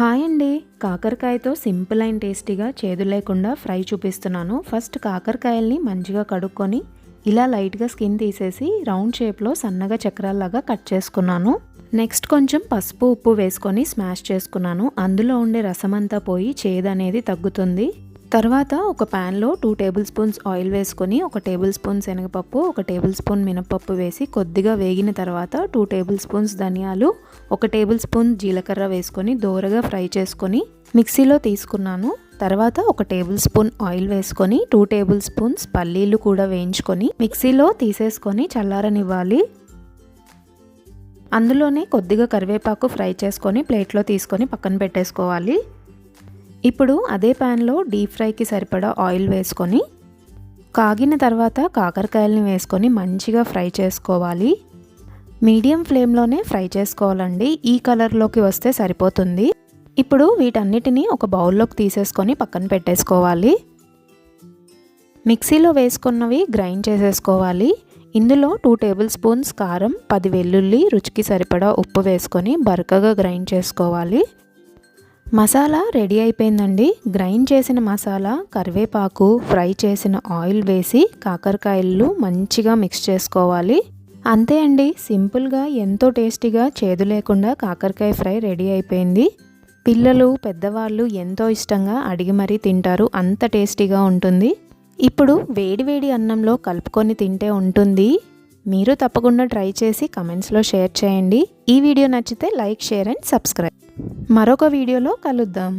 Hi అండి కాకరకాయతో simple and టేస్టీగా చేదు లేకుండా ఫ్రై చూపిస్తున్నాను. ఫస్ట్ కాకరకాయల్ని మంచిగా కడుక్కొని ఇలా లైట్గా స్కిన్ తీసేసి రౌండ్ షేప్లో సన్నగా చక్రాల్లాగా కట్ చేసుకున్నాను. నెక్స్ట్ కొంచెం పసుపు ఉప్పు వేసుకొని స్మాష్ చేసుకున్నాను. అందులో ఉండే రసం అంతా పోయి చేదు అనేది తగ్గుతుంది. తర్వాత ఒక ప్యాన్లో టూ టేబుల్ స్పూన్స్ ఆయిల్ వేసుకొని ఒక టేబుల్ స్పూన్ శనగపప్పు ఒక టేబుల్ స్పూన్ మినపప్పు వేసి కొద్దిగా వేగిన తర్వాత టూ టేబుల్ స్పూన్స్ ధనియాలు ఒక టేబుల్ స్పూన్ జీలకర్ర వేసుకొని దోరగా ఫ్రై చేసుకొని మిక్సీలో తీసుకున్నాను. తర్వాత ఒక టేబుల్ స్పూన్ ఆయిల్ వేసుకొని టూ టేబుల్ స్పూన్స్ పల్లీలు కూడా వేయించుకొని మిక్సీలో తీసేసుకొని చల్లారనివ్వాలి. అందులోనే కొద్దిగా కరివేపాకు ఫ్రై చేసుకొని ప్లేట్లో తీసుకొని పక్కన పెట్టేసుకోవాలి. ఇప్పుడు అదే ప్యాన్లో డీప్ ఫ్రైకి సరిపడా ఆయిల్ వేసుకొని కాగిన తర్వాత కాకరకాయలని వేసుకొని మంచిగా ఫ్రై చేసుకోవాలి. మీడియం ఫ్లేమ్లోనే ఫ్రై చేసుకోవాలండి. ఈ కలర్లోకి వస్తే సరిపోతుంది. ఇప్పుడు వీటన్నిటిని ఒక బౌల్లోకి తీసేసుకొని పక్కన పెట్టేసుకోవాలి. మిక్సీలో వేసుకున్నవి గ్రైండ్ చేసేసుకోవాలి. ఇందులో టూ టేబుల్ స్పూన్స్ కారం పది వెల్లుల్లి రుచికి సరిపడా ఉప్పు వేసుకొని బరకగా గ్రైండ్ చేసుకోవాలి. మసాలా రెడీ అయిపోయిందండి. గ్రైండ్ చేసిన మసాలా కరివేపాకు ఫ్రై చేసిన ఆయిల్ వేసి కాకరకాయలు మంచిగా మిక్స్ చేసుకోవాలి. అంతే అండి. సింపుల్గా ఎంతో టేస్టీగా చేదు లేకుండా కాకరకాయ ఫ్రై రెడీ అయిపోయింది. పిల్లలు పెద్దవాళ్ళు ఎంతో ఇష్టంగా అడిగి మరీ తింటారు. అంత టేస్టీగా ఉంటుంది. ఇప్పుడు వేడివేడి అన్నంలో కలుపుకొని తింటే ఉంటుంది. మీరు తప్పకుండా ట్రై చేసి కమెంట్స్లో షేర్ చేయండి. ఈ వీడియో నచ్చితే లైక్ షేర్ అండ్ సబ్స్క్రైబ్. మరొక వీడియోలో కలుద్దాం.